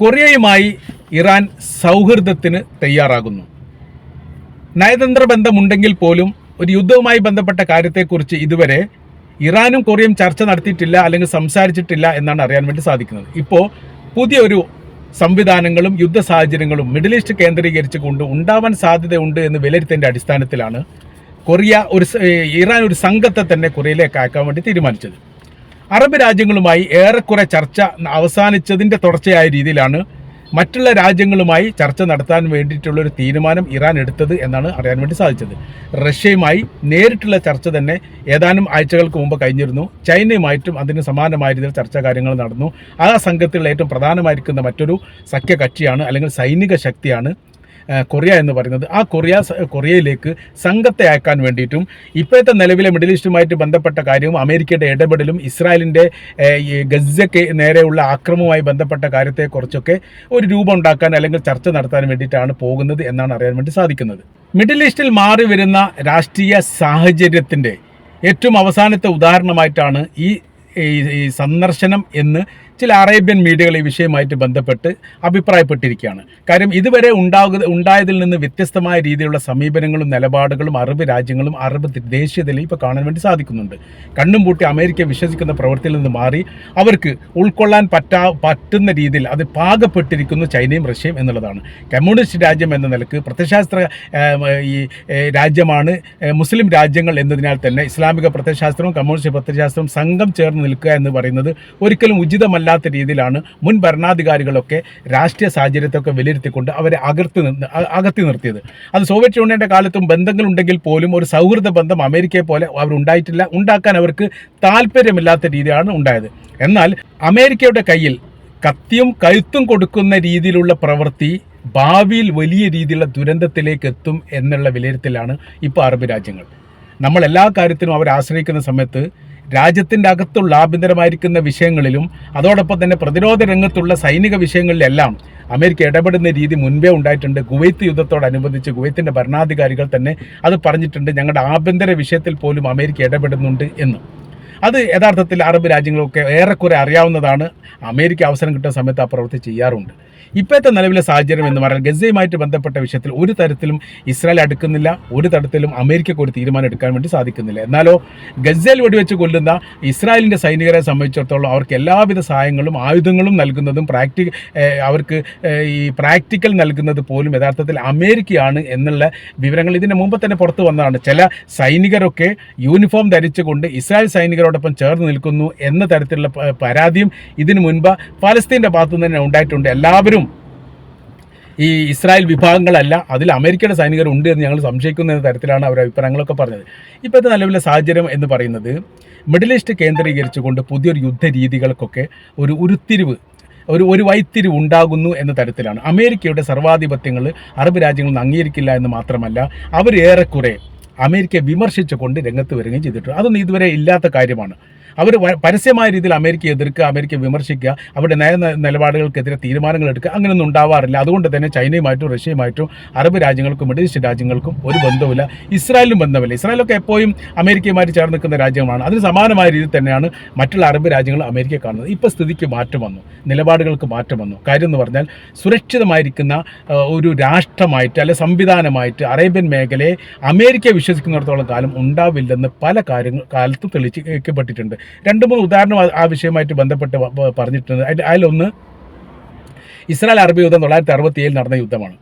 കൊറിയയുമായി Iran സൗഹൃദത്തിന് തയ്യാറാകുന്നു. നയതന്ത്ര ബന്ധമുണ്ടെങ്കിൽ പോലും ഒരു യുദ്ധവുമായി ബന്ധപ്പെട്ട കാര്യത്തെക്കുറിച്ച് ഇതുവരെ ഇറാനും കൊറിയയും ചർച്ച നടത്തിയിട്ടില്ല അല്ലെങ്കിൽ സംസാരിച്ചിട്ടില്ല എന്നാണ് അറിയാൻ വേണ്ടി സാധിക്കുന്നത്. ഇപ്പോൾ പുതിയൊരു സംവിധാനങ്ങളും യുദ്ധ സാഹചര്യങ്ങളും മിഡിൽ ഈസ്റ്റ് കേന്ദ്രീകരിച്ച് കൊണ്ട് ഉണ്ടാവാൻ സാധ്യതയുണ്ട് എന്ന് വിലയിരുത്തേണ്ട അടിസ്ഥാനത്തിലാണ് കൊറിയ ഒരു ഇറാൻ ഒരു സംഘത്തെ തന്നെ കൊറിയയിലേക്ക് അയക്കാൻ വേണ്ടി തീരുമാനിച്ചത്. അറബ് രാജ്യങ്ങളുമായി ഏറെക്കുറെ ചർച്ച അവസാനിച്ചതിന്റെ തുടർച്ചയായ രീതിയിലാണ് മറ്റുള്ള രാജ്യങ്ങളുമായി ചർച്ച നടത്താൻ വേണ്ടിയിട്ടുള്ള ഒരു തീരുമാനം ഇറാൻ എടുത്തത് എന്നാണ് അറിയാൻ വേണ്ടി സാധിച്ചത്. റഷ്യയുമായി നേരിട്ടുള്ള ചർച്ച തന്നെ ഏതാനും ആഴ്ചകൾക്ക് മുമ്പ് കഴിഞ്ഞിരുന്നു. ചൈനയുമായിട്ടും അതിന് സമാനമായ രീതിയിൽ ചർച്ചാ കാര്യങ്ങൾ നടന്നു. ആ സംഘത്തിലുള്ള ഏറ്റവും പ്രധാനമായിരിക്കുന്ന മറ്റൊരു സഖ്യകക്ഷിയാണ് അല്ലെങ്കിൽ സൈനിക ശക്തിയാണ് കൊറിയ എന്ന് പറയുന്നത്. ആ കൊറിയ കൊറിയയിലേക്ക് സംഘത്തെ അയക്കാൻ വേണ്ടിയിട്ടും ഇപ്പോഴത്തെ നിലവിലെ മിഡിൽ ഈസ്റ്റുമായിട്ട് ബന്ധപ്പെട്ട കാര്യവും അമേരിക്കയുടെ ഇടപെടലും ഇസ്രായേലിന്റെ ഗസയ്ക്ക് നേരെയുള്ള ആക്രമവുമായി ബന്ധപ്പെട്ട കാര്യത്തെക്കുറിച്ചൊക്കെ ഒരു രൂപം ഉണ്ടാക്കാൻ അല്ലെങ്കിൽ ചർച്ച നടത്താൻ വേണ്ടിയിട്ടാണ് പോകുന്നത് എന്നാണ് അറിയാൻ വേണ്ടി സാധിക്കുന്നത്. മിഡിൽ ഈസ്റ്റിൽ മാറി വരുന്ന രാഷ്ട്രീയ സാഹചര്യത്തിന്റെ ഏറ്റവും അവസാനത്തെ ഉദാഹരണമായിട്ടാണ് ഈ- ഈ സന്ദർശനം എന്ന് ചില അറേബ്യൻ മീഡിയകൾ ഈ വിഷയമായിട്ട് ബന്ധപ്പെട്ട് അഭിപ്രായപ്പെട്ടിരിക്കുകയാണ്. കാര്യം ഇതുവരെ ഉണ്ടാകുക ഉണ്ടായതിൽ നിന്ന് വ്യത്യസ്തമായ രീതിയിലുള്ള സമീപനങ്ങളും നിലപാടുകളും അറബ് രാജ്യങ്ങളും അറബ് ദേശീയതയിലും ഇപ്പോൾ കാണാൻ വേണ്ടി സാധിക്കുന്നുണ്ട്. കണ്ണും പൂട്ടി അമേരിക്ക വിശ്വസിക്കുന്ന പ്രവൃത്തിയിൽ നിന്ന് മാറി അവർക്ക് ഉൾക്കൊള്ളാൻ പറ്റാ പറ്റുന്ന രീതിയിൽ അത് പാകപ്പെട്ടിരിക്കുന്നു ചൈനയും റഷ്യയും എന്നുള്ളതാണ്. കമ്മ്യൂണിസ്റ്റ് രാജ്യം എന്ന നിലയ്ക്ക് പ്രത്യശാസ്ത്ര ഈ രാജ്യമാണ് മുസ്ലിം രാജ്യങ്ങൾ എന്നതിനാൽ തന്നെ ഇസ്ലാമിക പ്രത്യശാസ്ത്രവും കമ്മ്യൂണിസ്റ്റ് പ്രത്യശാസ്ത്രവും സംഘം ചേർന്ന് നിൽക്കുക എന്ന് പറയുന്നത് ഒരിക്കലും ഉചിതമല്ലാത്ത രീതിയിലാണ് മുൻ ഭരണാധികാരികളൊക്കെ രാഷ്ട്രീയ സാഹചര്യത്തൊക്കെ വിലയിരുത്തിക്കൊണ്ട് അവരെ അകർത്തി അകത്തി നിർത്തിയത്. അത് സോവിയറ്റ് യൂണിയന്റെ കാലത്തും ബന്ധങ്ങളുണ്ടെങ്കിൽ പോലും ഒരു സൗഹൃദ ബന്ധം അമേരിക്കയെ പോലെ അവർ ഉണ്ടായിട്ടില്ല. ഉണ്ടാക്കാൻ അവർക്ക് താല്പര്യമില്ലാത്ത രീതിയാണ് ഉണ്ടായത്. എന്നാൽ അമേരിക്കയുടെ കയ്യിൽ കത്തിയും കഴുത്തും കൊടുക്കുന്ന രീതിയിലുള്ള പ്രവൃത്തി ഭാവിയിൽ വലിയ രീതിയിലുള്ള ദുരന്തത്തിലേക്ക് എത്തും എന്നുള്ള വിലയിരുത്തലാണ് ഇപ്പോൾ അറബ് രാജ്യങ്ങൾ. നമ്മൾ എല്ലാ കാര്യത്തിനും അവരെ ആശ്രയിക്കുന്ന സമയത്ത് രാജ്യത്തിന്റെ അകത്തുള്ള ആഭ്യന്തരമായിരിക്കുന്ന വിഷയങ്ങളിലും അതോടൊപ്പം തന്നെ പ്രതിരോധ രംഗത്തുള്ള സൈനിക വിഷയങ്ങളിലെല്ലാം അമേരിക്ക ഇടപെടുന്ന രീതി മുൻപേ ഉണ്ടായിട്ടുണ്ട്. കുവൈത്ത് യുദ്ധത്തോടനുബന്ധിച്ച് കുവൈത്തിന്റെ ഭരണാധികാരികൾ തന്നെ അത് പറഞ്ഞിട്ടുണ്ട് ഞങ്ങളുടെ ആഭ്യന്തര വിഷയത്തിൽ പോലും അമേരിക്ക ഇടപെടുന്നുണ്ട് എന്ന്. അത് യഥാർത്ഥത്തിൽ അറബ് രാജ്യങ്ങളൊക്കെ ഏറെക്കുറെ അറിയാവുന്നതാണ്. അമേരിക്ക അവസരം കിട്ടുന്ന സമയത്ത് ആ പ്രവൃത്തി ചെയ്യാറുണ്ട്. ഇപ്പോഴത്തെ നിലവിലെ സാഹചര്യം എന്ന് പറഞ്ഞാൽ ഗസയുമായിട്ട് ബന്ധപ്പെട്ട വിഷയത്തിൽ ഒരു തരത്തിലും ഇസ്രായേൽ അടുക്കുന്നില്ല. ഒരു തരത്തിലും അമേരിക്കക്ക് ഒരു തീരുമാനം എടുക്കാൻ വേണ്ടി സാധിക്കുന്നില്ല. എന്നാലോ ഗസയിൽ വെടിവെച്ച് കൊല്ലുന്ന ഇസ്രായേലിന്റെ സൈനികരെ സംബന്ധിച്ചിടത്തോളം അവർക്ക് എല്ലാവിധ സഹായങ്ങളും ആയുധങ്ങളും നൽകുന്നതും പ്രാക്ടി അവർക്ക് ഈ പ്രാക്ടിക്കൽ നൽകുന്നത് പോലും യഥാർത്ഥത്തിൽ അമേരിക്കയാണ് എന്നുള്ള വിവരങ്ങൾ ഇതിന് മുമ്പ് തന്നെ പുറത്തു വന്നതാണ്. ചില സൈനികരൊക്കെ യൂണിഫോം ധരിച്ചുകൊണ്ട് ഇസ്രായേൽ സൈനികരോടൊപ്പം ചേർന്ന് നിൽക്കുന്നു എന്ന തരത്തിലുള്ള പരാതിയും ഇതിനു മുൻപ് ഫലസ്തീന്റെ ഭാഗത്തു നിന്ന് തന്നെ ഉണ്ടായിട്ടുണ്ട്. എല്ലാവരും ഈ ഇസ്രായേൽ വിഭാഗങ്ങളല്ല അതിൽ അമേരിക്കയുടെ സൈനികർ ഉണ്ട് എന്ന് ഞങ്ങൾ സംശയിക്കുന്ന തരത്തിലാണ് അവർ അഭിപ്രായങ്ങളൊക്കെ പറഞ്ഞത്. ഇപ്പോഴത്തെ നിലവിലെ സാഹചര്യം എന്ന് പറയുന്നത് മിഡിൽ ഈസ്റ്റ് കേന്ദ്രീകരിച്ചുകൊണ്ട് പുതിയൊരു യുദ്ധ രീതികൾക്കൊക്കെ ഒരു ഉരുത്തിരിവ് ഒരു ഒരു വൈത്തിരിവ് ഉണ്ടാകുന്നു എന്ന തരത്തിലാണ്. അമേരിക്കയുടെ സർവാധിപത്യങ്ങൾ അറബ് രാജ്യങ്ങളിൽ നിന്ന് അംഗീകരിക്കില്ല എന്ന് മാത്രമല്ല അവർ ഏറെക്കുറെ അമേരിക്കയെ വിമർശിച്ചുകൊണ്ട് രംഗത്ത് വരികയും ചെയ്തിട്ടുണ്ട്. അതൊന്നും ഇതുവരെ ഇല്ലാത്ത കാര്യമാണ്. അവർ പരസ്യമായ രീതിയിൽ അമേരിക്കയെ എതിർക്കുക അമേരിക്കയെ വിമർശിക്കുക അവരുടെ നയ നിലപാടുകൾക്കെതിരെ തീരുമാനങ്ങൾ എടുക്കുക അങ്ങനെയൊന്നും ഉണ്ടാവാറില്ല. അതുകൊണ്ട് തന്നെ ചൈനയുമായിട്ടും റഷ്യയുമായിട്ടും അറബ് രാജ്യങ്ങൾക്കും മിഡിൽ ഈസ്റ്റ് രാജ്യങ്ങൾക്കും ഒരു ബന്ധമില്ല ഇസ്രായേലും ബന്ധമില്ല. ഇസ്രായേലൊക്കെ എപ്പോഴും അമേരിക്കയുമായിട്ട് ചേർന്ന് നിൽക്കുന്ന രാജ്യമാണ് അതിന് സമാനമായ രീതിയിൽ തന്നെയാണ് മറ്റുള്ള അറബ് രാജ്യങ്ങൾ അമേരിക്ക കാണുന്നത്. ഇപ്പോൾ സ്ഥിതിക്ക് മാറ്റം വന്നു. നിലപാടുകൾക്ക് മാറ്റം വന്നു. കാര്യം എന്ന് പറഞ്ഞാൽ സുരക്ഷിതമായിരിക്കുന്ന ഒരു രാഷ്ട്രമായിട്ട് അല്ലെ സംവിധാനമായിട്ട് അറേബ്യൻ മേഖലയെ അമേരിക്ക വിശ്വസിക്കുന്നിടത്തോളം കാലം ഉണ്ടാവില്ലെന്ന് പല കാര്യങ്ങൾ കാലത്ത് തെളിയിക്കപ്പെട്ടിട്ടുണ്ട് രണ്ട് മൂന്ന് ഉദാഹരണം ആ- വിഷയമായിട്ട് ബന്ധപ്പെട്ട് പറഞ്ഞിട്ടുണ്ട്. അതിലൊന്ന് ഇസ്രായേൽ അറബ് യുദ്ധം തൊള്ളായിരത്തി അറുപത്തി ഏഴിൽ നടന്ന യുദ്ധമാണ്.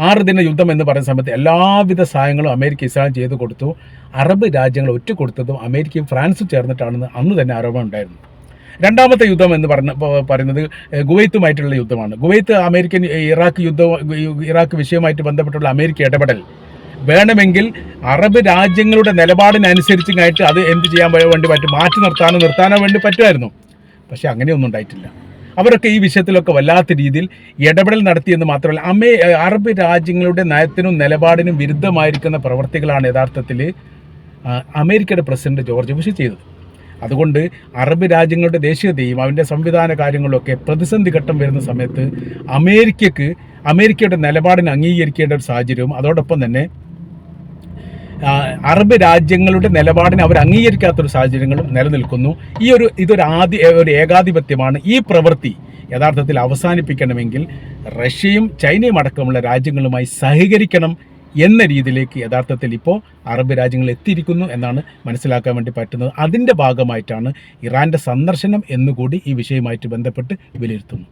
ആറ് ദിന യുദ്ധം എന്ന് പറയുന്ന സമയത്ത് എല്ലാവിധ സഹായങ്ങളും അമേരിക്ക ഇസ്രായേൽ ചെയ്തു കൊടുത്തു. അറബ് രാജ്യങ്ങൾ ഒറ്റ കൊടുത്തതും അമേരിക്കയും ഫ്രാൻസും ചേർന്നിട്ടാണെന്ന് അന്ന് തന്നെ ആരോപണം ഉണ്ടായിരുന്നു. രണ്ടാമത്തെ യുദ്ധം എന്ന് പറഞ്ഞ പറയുന്നത് ഗുവൈത്തുമായിട്ടുള്ള യുദ്ധമാണ്. ഗുവൈത്ത് അമേരിക്കൻ ഇറാഖ് യുദ്ധം ഇറാഖ് വിഷയവുമായിട്ട് ബന്ധപ്പെട്ടുള്ള അമേരിക്ക ഇടപെടൽ. വേണമെങ്കിൽ അറബ് രാജ്യങ്ങളുടെ നിലപാടിനനുസരിച്ചായിട്ട് അത് എന്ത് ചെയ്യാൻ വേണ്ടി പറ്റും? മാറ്റി നിർത്താനോ നിർത്താനോ വേണ്ടി പറ്റുമായിരുന്നു. പക്ഷേ അങ്ങനെയൊന്നും ഉണ്ടായിട്ടില്ല. അവരൊക്കെ ഈ വിഷയത്തിലൊക്കെ വല്ലാത്ത രീതിയിൽ ഇടപെടൽ നടത്തിയെന്ന് മാത്രമല്ല അമേ അറബ് രാജ്യങ്ങളുടെ നയത്തിനും നിലപാടിനും വിരുദ്ധമായിരിക്കുന്ന പ്രവർത്തികളാണ് യഥാർത്ഥത്തിൽ അമേരിക്കയുടെ പ്രസിഡന്റ് ജോർജ് ബുഷ് ചെയ്തത്. അതുകൊണ്ട് അറബ് രാജ്യങ്ങളുടെ ദേശീയതയും അവന്റെ സംവിധാന കാര്യങ്ങളൊക്കെ പ്രതിസന്ധി ഘട്ടം വരുന്ന സമയത്ത് അമേരിക്കക്ക് അമേരിക്കയുടെ നിലപാടിനെ അംഗീകരിക്കേണ്ട ഒരു സാഹചര്യവും അതോടൊപ്പം തന്നെ അറബ് രാജ്യങ്ങളുടെ നിലപാടിനെ അവർ അംഗീകരിക്കാത്തൊരു സാഹചര്യങ്ങളും നിലനിൽക്കുന്നു. ഈ ഒരു ഇതൊരു ആദ്യ ഒരു ഏകാധിപത്യമാണ്. ഈ പ്രവൃത്തി യഥാർത്ഥത്തിൽ അവസാനിപ്പിക്കണമെങ്കിൽ റഷ്യയും ചൈനയും അടക്കമുള്ള രാജ്യങ്ങളുമായി സഹകരിക്കണം എന്ന രീതിയിലേക്ക് യഥാർത്ഥത്തിൽ ഇപ്പോൾ അറബ് രാജ്യങ്ങൾ എത്തിയിരിക്കുന്നു എന്നാണ് മനസ്സിലാക്കാൻ വേണ്ടി പറ്റുന്നത്. അതിന്റെ ഭാഗമായിട്ടാണ് ഇറാന്റെ സന്ദർശനം എന്നുകൂടി ഈ വിഷയവുമായിട്ട് ബന്ധപ്പെട്ട് വിലയിരുത്തുന്നു